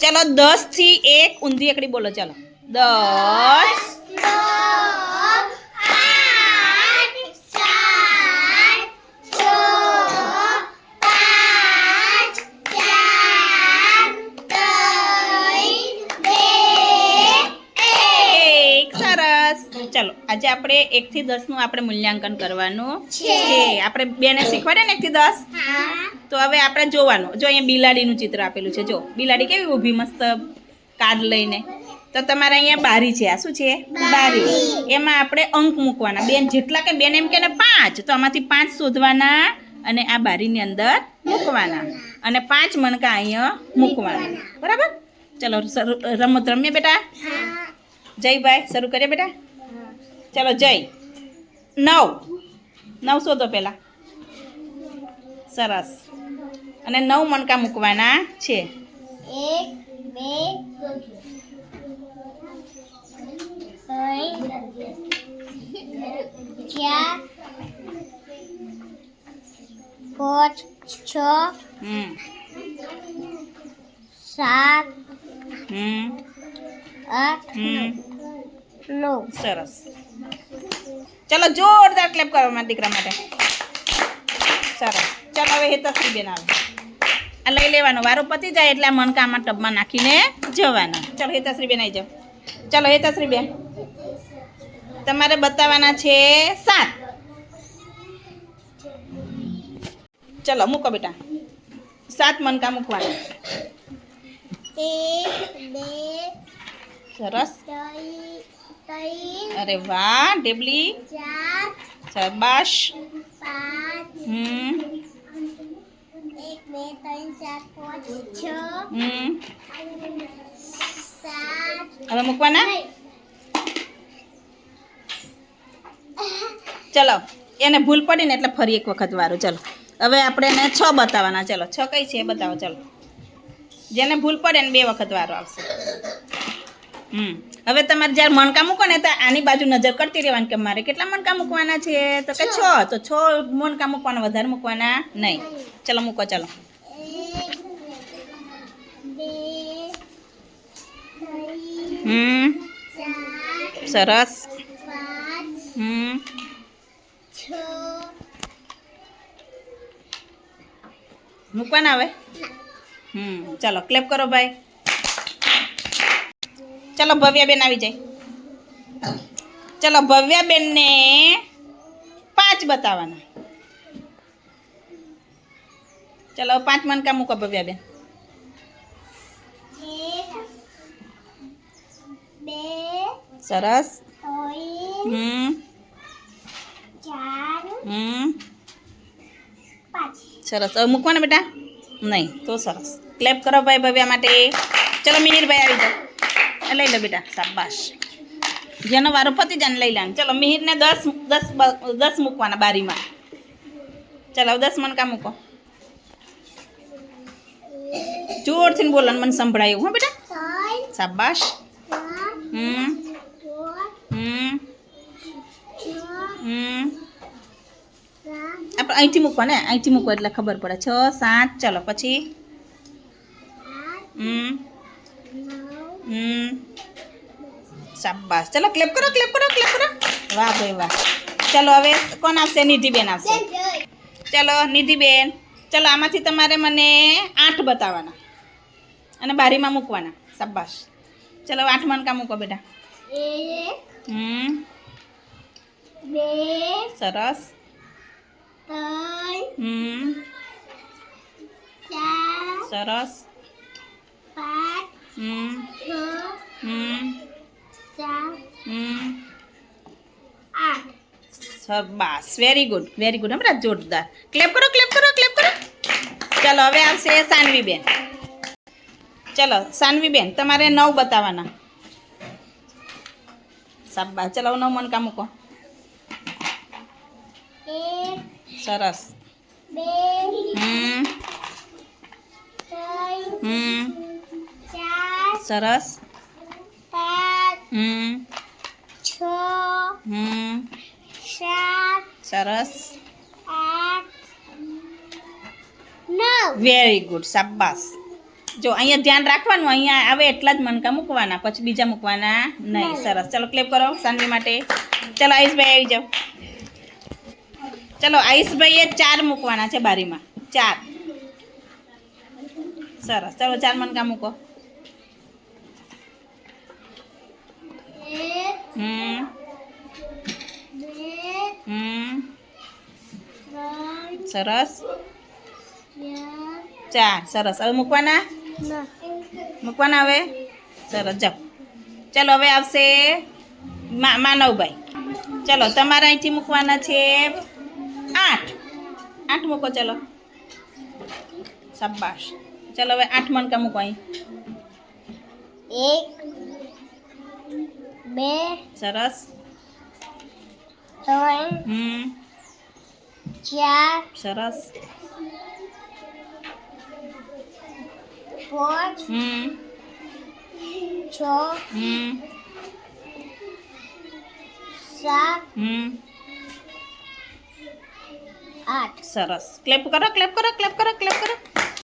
ચલો દસથી એક ઊંધી એકડી બોલો ચલો. દસ. ચલો આજે આપણે એક થી દસનું આપણે મૂલ્યાંકન કરવાનું. છે. આપણે બેને શીખવાડે ને એક થી દસ તો હવે આપણે જોવાનું. જો અહીંયા બિલાડીનું ચિત્ર આપેલું છે જો. બિલાડી કેવી ઊભી મસ્ત કાર્ડ લઈને? તો તમારે અહીંયા બારી છે. આ શું છે? બારી. એમાં આપણે અંક મૂકવાના. બેન જેટલા કે બેન એમ કે ને પાંચ. તો આમાંથી પાંચ શોધવાના અને આ બારીની અંદર મૂકવાના. અને પાંચ મણકા અહીંયા મૂકવાના. બરાબર? ચલો રમત રમીએ બેટા? જય ભાઈ શરૂ કરીએ બેટા? ચલો જય. નવ. નવ શોધો પહેલાં. સરસ. અને નવ મણકા મૂકવાના છે. એક બે ચાર પાંચ છ હમ. સાત આઠ નવ. સરસ. ચલો જોરદાર ક્લેપ કરો મારા દીકરા માટે. સરસ. ચાલો હવે હેતશ્રી બેન આવે. આ લઈ લેવાનો. વારો પતી જાય એટલે આ મણકા ટબમાં નાખીને જવાના. ચલો હેતશ્રી બેન આવી જાઓ. ચલો હેતશ્રી બેન તમારે બતાવવાના છે સાત. ચલો મૂકો બેટા. સાત મણકા મૂકવાના. એક બે સરસ. અરે વાહ ઢેબલી શાબાશ હમ એક બે ત્રણ ચાર પાંચ છ હમ હવે મૂકવાના ચલો એને ભૂલ પડી ને એટલે ફરી એક વખત વારું ચલો. હવે આપણે એને છ બતાવવાના ચલો. છ કઈ છે એ બતાવો ચલો. જેને ભૂલ પડે ને બે વખત વારો આવશે. હવે તમારે જ્યારે મણકા મૂકો ને તો આની બાજુ નજર કરતી રહેવાની કે મારે કેટલા મણકા મૂકવાના છે? તો કે છ. તો છ મણકા મૂકવાના વધારે મૂકવાના નહીં. ચલો મૂકો ચલો. હમ. સરસ. હમ. મૂકવાના હવે? હમ. ચાલો ક્લેપ કરો ભાઈ. ચાલો ભવ્યાબેન આવી જાય. ચાલો ભવ્યાબેનને પાંચ બતાવવાના. ચાલો પાંચ મણકા મૂકો ભવ્યાબેન. સરસ. હમ. હમ. સરસ. હવે મૂકવાના બેટા? નહીં, તો સરસ. ક્લેપ કરો ભાઈ ભવ્યા માટે. ચલો મિનિરભાઈ આવી જાઓ. લઈ લો બેટા, શાબાશ. જેનો વારો પતી જાય લઈ લેવાનું ચલો, મિહિરને દસ દસ દસ મૂકવાના બારીમાં. ચલો દસ મણકા મૂકો? જોરથી બોલો મને સંભળાય એવું હા બેટા. શાબાશ. હમ. હમ. હમ. આપણે અહીંથી મૂકો ને? અહીંથી મૂકવા એટલે ખબર પડે. છ, સાત, ચલો, પછી. હમ. હમ. શાબાશ. ચલો ક્લેપ કરો ક્લેપ કરો ક્લેપ કરો. વાહ ભાઈ વાહ. ચલો, હવે કોણ આવશે? નિધિબેન આવશે. ચલો, નિધિબેન. ચલો, આમાંથી તમારે મને આઠ બતાવવાના. અને બારીમાં મૂકવાના. શાબાશ. ચલો, આઠ મણકા મૂકો બેટા. હમ. બે સરસ સરસ. પાંચ હમ હમ હમ આઠ શાબાશ. વેરી ગુડ વેરી ગુડ હમણાં જોરદાર. ક્લેપ કરો ક્લેપ કરો ક્લેપ કરો. ચલો હવે આવશે સાનવીબેન. ચલો સાનવીબેન તમારે નવ બતાવવાના. સાબા ચલો નવ મનકા મૂકો. સરસ. હમ. હમ. સરસ? હમ. છ હમ. સાત સરસ. આઠ વેરી ગુડ શાબાશ. જો અહીંયા ધ્યાન રાખવાનું અહીંયા આવે એટલા જ મણકા મૂકવાના પછી બીજા મૂકવાના નહીં. સરસ. ચલો ક્લેપ કરો સાનવી માટે. ચલો આયુષભાઈ આવી જાઓ. ચલો આયુષભાઈએ ચાર મૂકવાના છે બારીમાં. ચાર. સરસ. ચલો ચાર મણકા મૂકો. હમ હમ સરસ? ચાર સરસ. હવે મૂકવાના? મૂકવાના હવે? સરસ. જાઓ. ચલો, હવે આવશે માનવભાઈ. ચલો, તમારા અહીંથી મૂકવાના છે આઠ. આઠ મૂકો, ચલો. શાબાશ. ચલો, હવે આઠ મણકા મૂકો અહીં. એક બે સરસ. ત્રણ હમ. ચાર સરસ. પાંચ હમ. છ હમ. સાત હમ. આઠ. સરસ. ક્લેપ કરો ક્લેપ કરો ક્લેપ કરો ક્લેપ કરો.